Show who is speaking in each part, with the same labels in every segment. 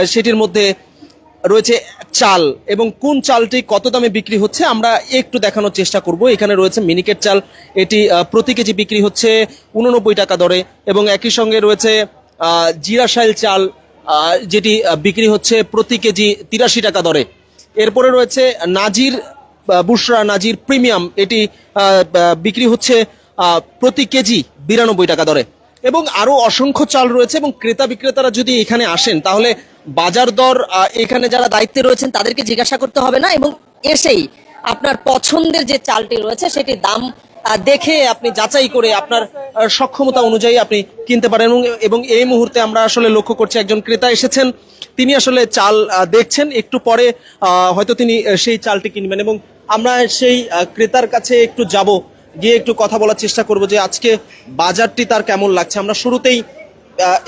Speaker 1: সেটির মধ্যে রয়েছে চাল এবং কোন চালটি কত দামে বিক্রি হচ্ছে আমরা একটু দেখানোর চেষ্টা করব। এখানে রয়েছে মিনিকেট চাল, এটি প্রতি কেজি বিক্রি হচ্ছে উননব্বই টাকা দরে এবং একই সঙ্গে রয়েছে জিরাশাইল চাল যেটি বিক্রি হচ্ছে প্রতি কেজি তিরাশি টাকা দরে। এরপরে রয়েছে নাজির বুসরা নাজির প্রিমিয়াম, এটি বিক্রি হচ্ছে প্রতি কেজি বিরানব্বই টাকা দরে। এবং আরও অসংখ্য চাল রয়েছে এবং ক্রেতা বিক্রেতারা যদি এখানে আসেন তাহলে বাজার দর এখানে যারা
Speaker 2: দায়িত্বে রয়েছেন তাদেরকে জিজ্ঞাসা করতে হবে না এবং এসেই আপনার পছন্দের যে চালটি রয়েছে সেটির দাম দেখে
Speaker 1: আপনি যাচাই করে আপনার সক্ষমতা অনুযায়ী আপনি কিনতে পারেন এবং- এই মুহূর্তে আমরা আসলে লক্ষ্য করছি একজন ক্রেতা এসেছেন। তিনি আসলে চাল দেখছেন, একটু পরে হয়তো তিনি সেই চালটি কিনবেন এবং আমরা সেই ক্রেতার কাছে একটু যাব, গিয়ে একটু কথা বলার চেষ্টা করব যে আজকে বাজারটি তার কেমন লাগছে। আমরা শুরুতেই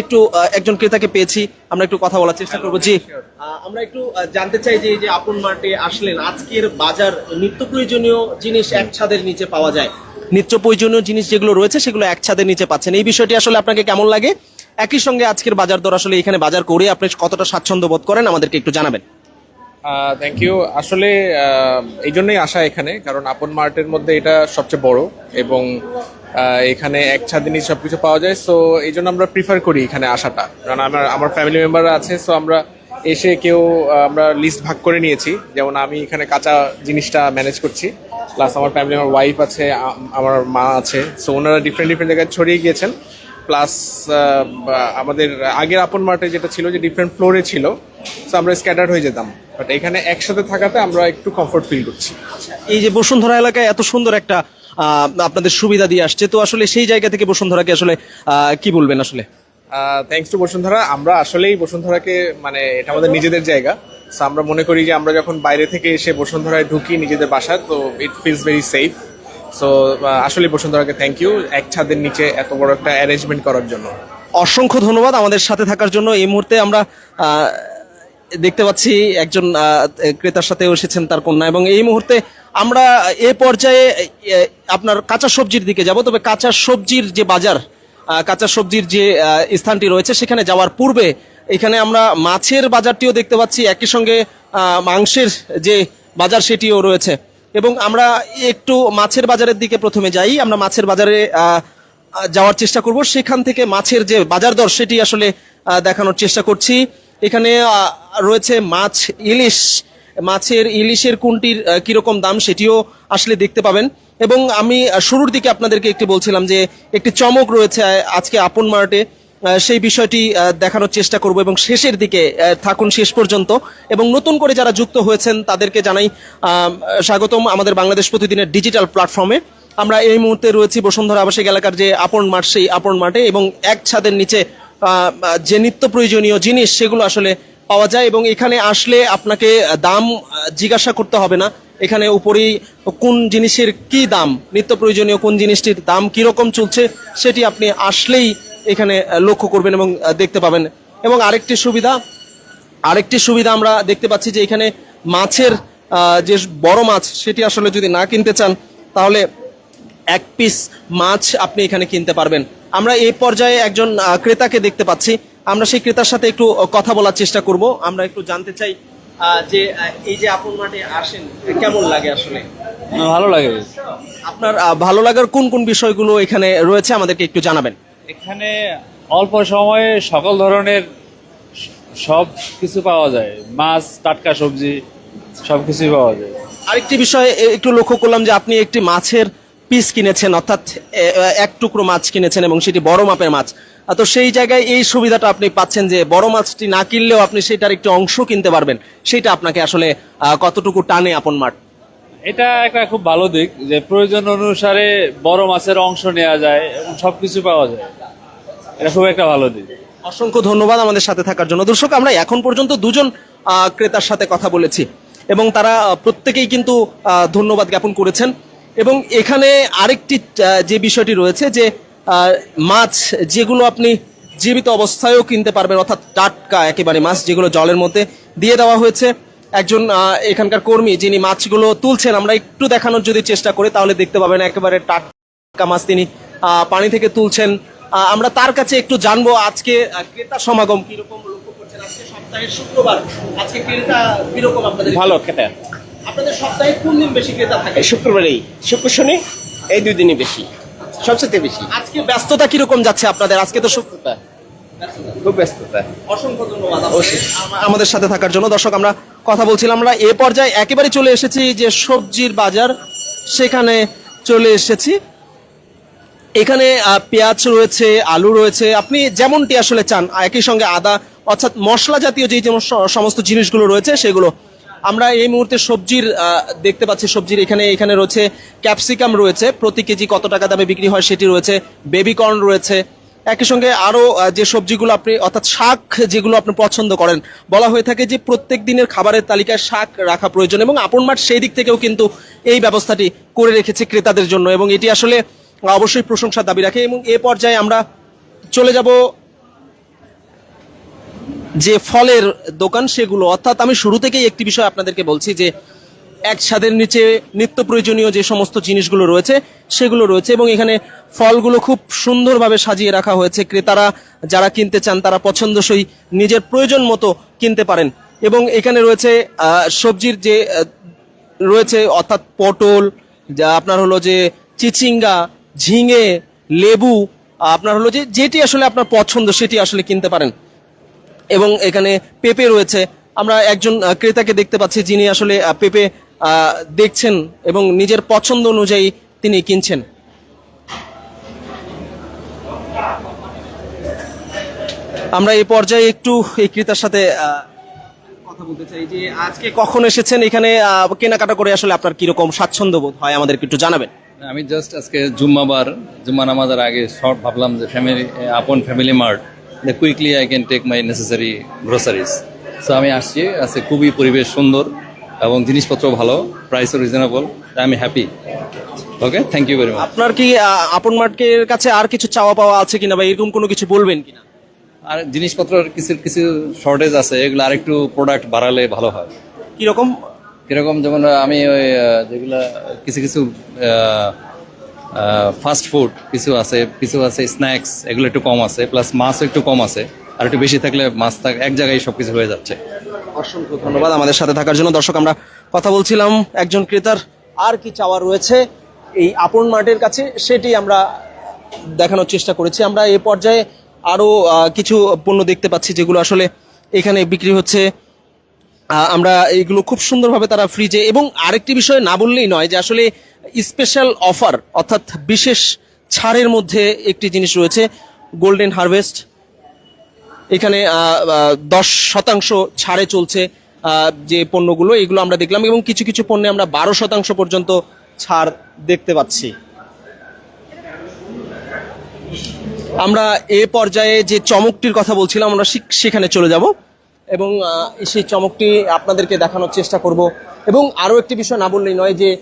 Speaker 1: একটু একজন ক্রেতাকে পেয়েছি। আমরা একটু কথা বলার চেষ্টা করব। জি আমরা একটু জানতে চাই যে যে আপন মার্টে আসলেন, আজকের বাজার নিত্য প্রয়োজনীয় জিনিস এক ছাদের নিচে পাওয়া যায়। নিত্য প্রয়োজনীয় জিনিস যেগুলো রয়েছে, সেগুলো এক ছাদের নিচে পাচ্ছেন। এই বিষয়টি আসলে আপনাকে কেমন লাগে? একই সঙ্গে আজকের বাজার দর আসলে এখানে বাজার করে আপনি কতটা স্বাচ্ছন্দ্য বোধ করেন, আমাদেরকে একটু জানাবেন।
Speaker 3: থ্যাংক ইউ আসলে এই জন্যই আসা এখানে, কারণ আপন মার্টের মধ্যে এটা সবচেয়ে বড় এবং এখানে এক ছাদিনই সবকিছু পাওয়া যায়। সো এই জন্য আমরা প্রিফার করি এখানে আসাটা। কারণ আমার আমার ফ্যামিলি মেম্বার আছে সো আমরা এসে কেউ আমরা লিস্ট ভাগ করে নিয়েছি। যেমন আমি এখানে কাঁচা জিনিসটা ম্যানেজ করছি। প্লাস আমার ফ্যামিলি আমার ওয়াইফ আছে আমার মা আছে। সো ওনারা ডিফারেন্ট ডিফারেন্ট জায়গায় ছড়িয়ে গিয়েছেন। প্লাস আমাদের আগের আপন মার্টে যেটা ছিল যে ডিফারেন্ট ফ্লোরে ছিল। সো আমরা স্ক্যাটার্ড হয়ে যেতাম। বাট এখানে একসাথে থাকাতে আমরা একটু কমফোর্ট ফিল করছি।
Speaker 1: এই যে বসুন্ধরা এলাকায় এত সুন্দর একটা আপনাদের সুবিধা দিয়ে আসছে। তো আসলে সেই জায়গা থেকে বসুন্ধরাকে আসলে কি বলবেন আসলে?
Speaker 3: Thanks to Bashundhara. আমরা আসলেই বসুন্ধরাকে মানে এটা আমাদের নিজেদের জায়গা। সো আমরা মনে করি যে আমরা যখন বাইরে থেকে এসে বসুন্ধরায় ঢুকি নিজেদের বাসা তো it feels very safe so আসলে বসুন্ধরাকে থ্যাংক ইউ এক ছাদের নিচে এত বড় একটা অ্যারেঞ্জমেন্ট করার জন্য।
Speaker 1: অসংখ্য ধন্যবাদ আমাদের সাথে থাকার জন্য। এই মুহূর্তে আমরা দেখতে পাচ্ছি একজন ক্রেতার সাথে এসেছেন তার কন্যা। এবং এই মুহূর্তে আমরা এ পর্যায়ে আপনার কাঁচা সবজির দিকে যাব, তবে কাঁচা সবজির যে বাজার কাঁচা সবজির যে স্থানটি রয়েছে, সেখানে যাওয়ার পূর্বে এখানে আমরা মাছের বাজারটিও দেখতে পাচ্ছি, একই সঙ্গে মাংসের যে বাজার সেটিও রয়েছে। এবং আমরা একটু মাছের বাজারের দিকে প্রথমে যাই, আমরা মাছের বাজারে যাওয়ার চেষ্টা করব। সেখান থেকে মাছের যে বাজার দর, সেটি আসলে দেখানোর চেষ্টা করছি। এখানে রয়েছে মাছ, ইলিশ মাছের, ইলিশের কোনটির কীরকম দাম সেটিও আসলে দেখতে পাবেন। এবং আমি শুরুর দিকে আপনাদেরকে একটি বলছিলাম যে একটি চমক রয়েছে আজকে আপন মার্টে। সেই বিষয়টি দেখানোর চেষ্টা করব এবং শেষের দিকে থাকুন শেষ পর্যন্ত। এবং নতুন করে যারা যুক্ত হয়েছেন, তাদেরকে জানাই স্বাগতম আমাদের বাংলাদেশ প্রতিদিনের ডিজিটাল প্ল্যাটফর্মে। আমরা এই মুহূর্তে রয়েছি বসুন্ধরা আবাসিক এলাকার যে আপন মাঠ, সেই আপন মাঠে এবং এক ছাদের নিচে যে নিত্য প্রয়োজনীয় জিনিস, সেগুলো আসলে পাওয়া যায় এবং এখানে আসলে আপনাকে দাম জিজ্ঞাসা করতে হবে না। এখানে উপরেই কোন জিনিসের কি দাম, নিত্য প্রয়োজনীয় কোন জিনিসটির দাম কীরকম চলছে সেটি আপনি আসলেই এখানে লক্ষ্য করবেন এবং দেখতে পাবেন। এবং আরেকটি সুবিধা আরেকটি সুবিধা আমরা দেখতে পাচ্ছি যে এখানে মাছের যে বড় মাছ সেটি আসলে যদি না কিনতে চান, তাহলে এক পিস মাছ আপনি এখানে কিনতে পারবেন। আমরা এই পর্যায়ে একজন ক্রেতাকে দেখতে পাচ্ছি। আমরা সেই ক্রেতার সাথে একটু কথা বলার চেষ্টা করব। আমরা একটু জানতে চাই যে এই যে আপন মাঠে আসেন কেমন লাগে আসলে?
Speaker 4: ভালো লাগে।
Speaker 1: আপনার ভালো লাগার কোন কোন বিষয়গুলো এখানে রয়েছে? আমাদেরকে একটু জানাবেন।
Speaker 4: এখানে অল্প সময়ে সকল ধরনের সব কিছু পাওয়া যায়। মাছ টাটকা সবজি সব কিছুই পাওয়া যায়।
Speaker 1: আরেকটি বিষয় একটু লক্ষ্য করলাম যে আপনি একটি মাছের পিস কিনেছেন অর্থাৎ এক টুকরো মাছ কিনেছেন এবং সেটি বড় মাপের মাছ। তো সেই জায়গায় এই সুবিধাটা আপনি পাচ্ছেন যে বড় মাছটি না কিনলেও আপনি সেটার একটি অংশ কিনতে পারবেন। সেটা আপনাকে আসলে কতটুকু টানে আপন মাঠ?
Speaker 4: এটা একটা খুব ভালো দিক যে প্রয়োজন অনুসারে বড় মাছের অংশ নেওয়া যায় এবং সবকিছু পাওয়া যায়। এটা খুব একটা ভালো দিক।
Speaker 1: অসংখ্য ধন্যবাদ আমাদের সাথে থাকার জন্য। দর্শক আমরা এখন পর্যন্ত দুজন ক্রেতার সাথে কথা বলেছি এবং তারা প্রত্যেকেই কিন্তু ধন্যবাদ জ্ঞাপন করেছেন। এবং এখানে আরেকটি যে বিষয়টি রয়েছে যে মাছ যেগুলো আপনি জীবিত অবস্থায়ও কিনতে পারবেন অর্থাৎ টাটকা একেবারে মাছ যেগুলো জলের মধ্যে দিয়ে দেওয়া হয়েছে। একজন এখানকার কর্মী যিনি মাছগুলো তুলছেন আমরা একটু দেখানোর যদি চেষ্টা করি তাহলে দেখতে পাবেন একেবারে টাটকা মাছ তিনি পানি থেকে তুলছেন। আমরা তার কাছে একটু জানব আজকে ক্রেতা সমাগম কীরকম লক্ষ্য করছেন? আজকে সপ্তাহের শুক্রবার আজকে ক্রেতা কীরকম আপনাদের?
Speaker 5: ভালো খেতে
Speaker 1: আপনাদের সপ্তাহে কোন দিন বেশি ক্রেতা থাকে?
Speaker 5: শুক্রবারেই শুক্র শনি এই দুই দিনই বেশি। সবচেয়ে বেশি।
Speaker 1: আজকে ব্যস্ততা কীরকম যাচ্ছে আপনাদের? আজকে তো শুক্রবার
Speaker 5: খুব ব্যস্ততা।
Speaker 1: অসংখ্য ধন্যবাদ আমাদের সাথে থাকার জন্য দর্শক আমরা কথা বলছিলাম আমরা এ পর্যায়ে একেবারে চলে এসেছি যে সবজির বাজার সেখানে চলে এসেছি। এখানে পেঁয়াজ রয়েছে আলু রয়েছে। আপনি যেমনটি আসলে চান একই সঙ্গে আদা অর্থাৎ মশলা জাতীয় যে যেমন সমস্ত জিনিসগুলো রয়েছে সেগুলো আমরা এই মুহূর্তে সবজির দেখতে পাচ্ছি সবজির এখানে এখানে রয়েছে ক্যাপসিকাম রয়েছে প্রতি কেজি কত টাকা দামে বিক্রি হয় সেটি রয়েছে বেবিকর্ন রয়েছে। একই সঙ্গে আরও আহ, যে সবজিগুলো আপনি অর্থাৎ শাক যেগুলো আপনি পছন্দ করেন বলা হয়ে থাকে যে প্রত্যেক দিনের খাবারের তালিকায় শাক রাখা প্রয়োজন এবং আপন মাঠ সেই দিক থেকেও কিন্তু এই ব্যবস্থাটি করে রেখেছে ক্রেতাদের জন্য এবং এটি আসলে অবশ্যই প্রশংসার দাবি রাখে এবং এ পর্যায়ে আমরা চলে যাব যে ফলের দোকান সেগুলো, অর্থাৎ আমি শুরু থেকেই একটি বিষয় আপনাদেরকে বলছি যে এক ছাদের নিচে নিত্য প্রয়োজনীয় যে সমস্ত জিনিসগুলো রয়েছে, সেগুলো রয়েছে এবং এখানে ফলগুলো খুব সুন্দরভাবে সাজিয়ে রাখা হয়েছে। ক্রেতারা যারা কিনতে চান, তারা পছন্দসই নিজের প্রয়োজন মতো কিনতে পারেন। এবং এখানে রয়েছে সবজির যে রয়েছে, অর্থাৎ পটল, যা আপনার হলো যে চিচিঙ্গা, ঝিঙে, লেবু, আপনার হলো যে যেটি আসলে আপনার পছন্দ, সেটি আসলে কিনতে পারেন। এবং এখানে পেঁপে রয়েছে। আমরা একজন ক্রেতাকে দেখতে পাচ্ছি যিনি আসলে পেঁপে দেখছেন এবং নিজের পছন্দ অনুযায়ী তিনি কিনছেন। আমরা এই পর্যায়ে একটু এই ক্রেতার সাথে কথা বলতে চাই যে আজকে কখন এসেছেন? এখানে কেনাকাটা করে আসলে আপনার কীরকম স্বাচ্ছন্দ্য বোধ হয়? আমাদেরকে একটু জানাবেন।
Speaker 6: আমি জাস্ট আজকে জুম্মাবার, জুম্মা নামাজের আগে শর্ট ভাবলাম যে family Apon family mart quickly I can take my necessary groceries so আমি আসছি আজকে খুবই পরিবেশ সুন্দর এবং জিনিসপত্র ভালো প্রাইসও রিজনেবল আমি happy okay thank you very much
Speaker 1: আপনার কি আপন মার্কের কাছে আর কিছু চাওয়া পাওয়া আছে কিনা বা এরকম কোনো কিছু বলবেন কিনা?
Speaker 6: আর জিনিসপত্র কিছু কিছু শর্টেজ আছে এগুলো আরেকটু প্রোডাক্ট বাড়ালে ভালো হয়।
Speaker 1: কীরকম?
Speaker 6: কীরকম যেমন আমি ওই যেগুলা কিছু কিছু ফাস্ট ফুড কিছু আছে কিছু আছে স্ন্যাক্স এগুলো একটু কম আছে প্লাস মাছও একটু কম আছে, আর একটু বেশি থাকলে মাছ থাক, এক জায়গায় সব কিছু হয়ে যাচ্ছে।
Speaker 1: অসংখ্য ধন্যবাদ আমাদের সাথে থাকার জন্য। দর্শক, আমরা কথা বলছিলাম একজন ক্রেতার, আর কি চাওয়া রয়েছে এই আপন মার্টের কাছে, সেটি আমরা দেখানোর চেষ্টা করেছি। আমরা এই পর্যায়ে আরও কিছু পণ্য দেখতে পাচ্ছি, যেগুলো আসলে এখানে বিক্রি হচ্ছে। আমরা এইগুলো খুব সুন্দরভাবে তারা ফ্রিজে এবং আরেকটি বিষয় না বললেই নয় যে আসলে স্পেশাল অফার, অর্থাৎ বিশেষ ছাড়ের মধ্যে একটি জিনিস রয়েছে গোল্ডেন হারভেস্ট এখানে দশ শতাংশ ছাড়ে চলছে যে পণ্যগুলো, এগুলো আমরা দেখলাম এবং কিছু কিছু পণ্যে আমরা বারো শতাংশ পর্যন্ত ছাড় দেখতে পাচ্ছি। আমরা এ পর্যায়ে যে চমকটির কথা বলছিলাম, আমরা সেখানে চলে যাব। এবং সেই চমকটি আপনাদেরকে দেখানোর চেষ্টা করব। এবং আরও একটি বিষয় না বললেই নয় যে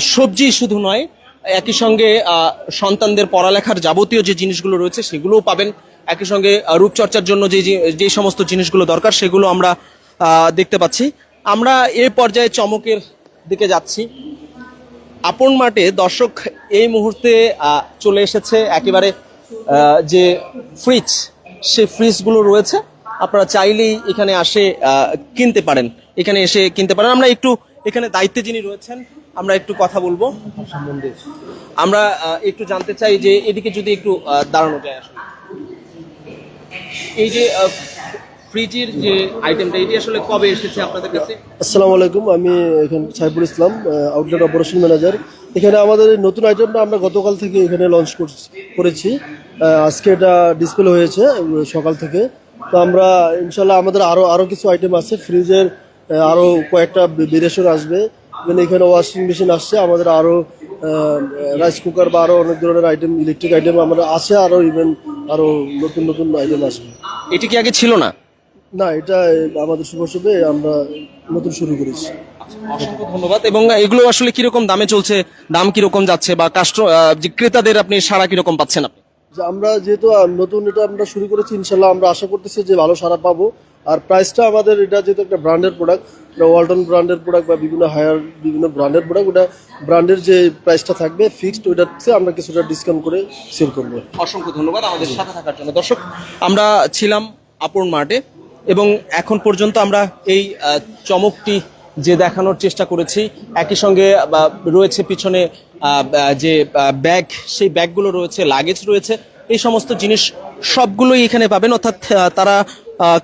Speaker 1: সবজি শুধু নয়, একই সঙ্গে সন্তানদের পড়ালেখার যাবতীয় যে জিনিসগুলো রয়েছে সেগুলোও পাবেন। একই সঙ্গে রূপচর্চার জন্য যে যে- সমস্ত জিনিসগুলো দরকার সেগুলো আমরা দেখতে পাচ্ছি। আমরা এ পর্যায়ে চমকের দিকে যাচ্ছি। আপন মাঠে দর্শক এই মুহূর্তে চলে এসেছে একেবারে যে ফ্রিজ সে ফ্রিজগুলো রয়েছে। আপনারা চাইলেই এখানে আসে কিনতে পারেন। এখানে এসে কিনতে পারেন। আমরা একটু এখানে দায়িত্বে যিনি রয়েছেন, আমরা একটু কথা বলব। সম্বন্ধে আমরা একটু জানতে চাই যে এদিকে যদি একটু দাঁড়ানো যায় আসলে। এই যে ফ্রিজের যে আইটেমটা এটি আসলে কবে এসেছে আপনাদের কাছে?
Speaker 7: আসসালামু আলাইকুম। আমি এখানে Saiful Islam outlet operation manager এখানে আমাদের নতুন আইটেমটা আমরা গতকাল থেকে এখানে লঞ্চ করেছি আজকে এটা ডিসপ্লে হয়েছে সকাল থেকে। তো আমরা ইনশাল্লাহ আমাদের আরও আরও কিছু আইটেম আছে ফ্রিজের আরও কয়েকটা ভেরিয়েশন আসবে। ইভেন এখানে ওয়াশিং মেশিন আসছে আমাদের আরও রাইস কুকার বা আরও অনেক ধরনের আইটেম ইলেকট্রিক আইটেম আমাদের আছে আরও ইভেন আরও নতুন নতুন আইটেম আসবে।
Speaker 1: এটি কি আগে ছিল না?
Speaker 7: না এটা আমাদের শুভ শুভে আমরা নতুন শুরু করেছি।
Speaker 1: অসংখ্য ধন্যবাদ। এবং এগুলো আসলে কীরকম দামে চলছে দাম কীরকম যাচ্ছে বা কাস্ট যে ক্রেতাদের আপনি সারা কীরকম পাচ্ছেন আপনি?
Speaker 7: আমরা যেহেতু নতুন এটা আমরা শুরু করেছি, ইনশাল্লাহ আমরা আশা করতেছি যে ভালো সারা পাবো। আর প্রাইসটা আমাদের এটা যেহেতু একটা ব্র্যান্ডের প্রোডাক্ট ওয়ালটন ব্র্যান্ডের প্রোডাক্ট বা বিভিন্ন হায়ার বিভিন্ন ব্র্যান্ডের প্রোডাক্ট ওটা ব্র্যান্ডের যে প্রাইসটা থাকবে ফিক্সড ওইটাতে আমরা কিছুটা ডিসকাউন্ট করে সেল করব।
Speaker 1: অসংখ্য ধন্যবাদ আমাদের সাথে থাকার জন্য। দর্শক, আমরা ছিলাম আপন মার্টে এবং এখন পর্যন্ত আমরা এই চমকটি যে দেখানোর চেষ্টা করেছি, একই সঙ্গে রয়েছে পিছনে যে ব্যাগ, সেই ব্যাগগুলো রয়েছে লাগেজ রয়েছে, এই সমস্ত জিনিস সবগুলোই এখানে পাবেন। অর্থাৎ তারা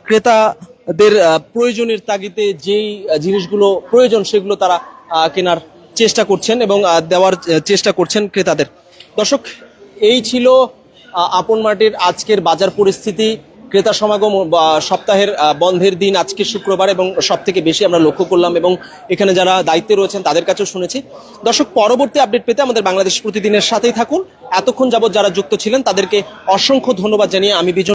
Speaker 1: ক্রেতাদের প্রয়োজনের তাগিদে যেই জিনিসগুলো প্রয়োজন সেগুলো তারা কেনার চেষ্টা করছেন এবং দেওয়ার চেষ্টা করছেন ক্রেতাদের। দর্শক, এই ছিল আপন মাটির আজকের বাজার পরিস্থিতি। ক্রেতা সমাগম সপ্তাহের বন্ধের দিন আজকে শুক্রবার এবং সব থেকে বেশি আমরা লক্ষ্য করলাম এবং এখানে যারা দায়িত্বে রয়েছেন তাদের কাছেও শুনেছি। দর্শক, পরবর্তী আপডেট পেতে আমাদের বাংলাদেশ প্রতিদিনের সাথেই থাকুন। এতক্ষণ যাবৎ যারা যুক্ত ছিলেন তাদেরকে অসংখ্য ধন্যবাদ জানিয়ে আমি বিজন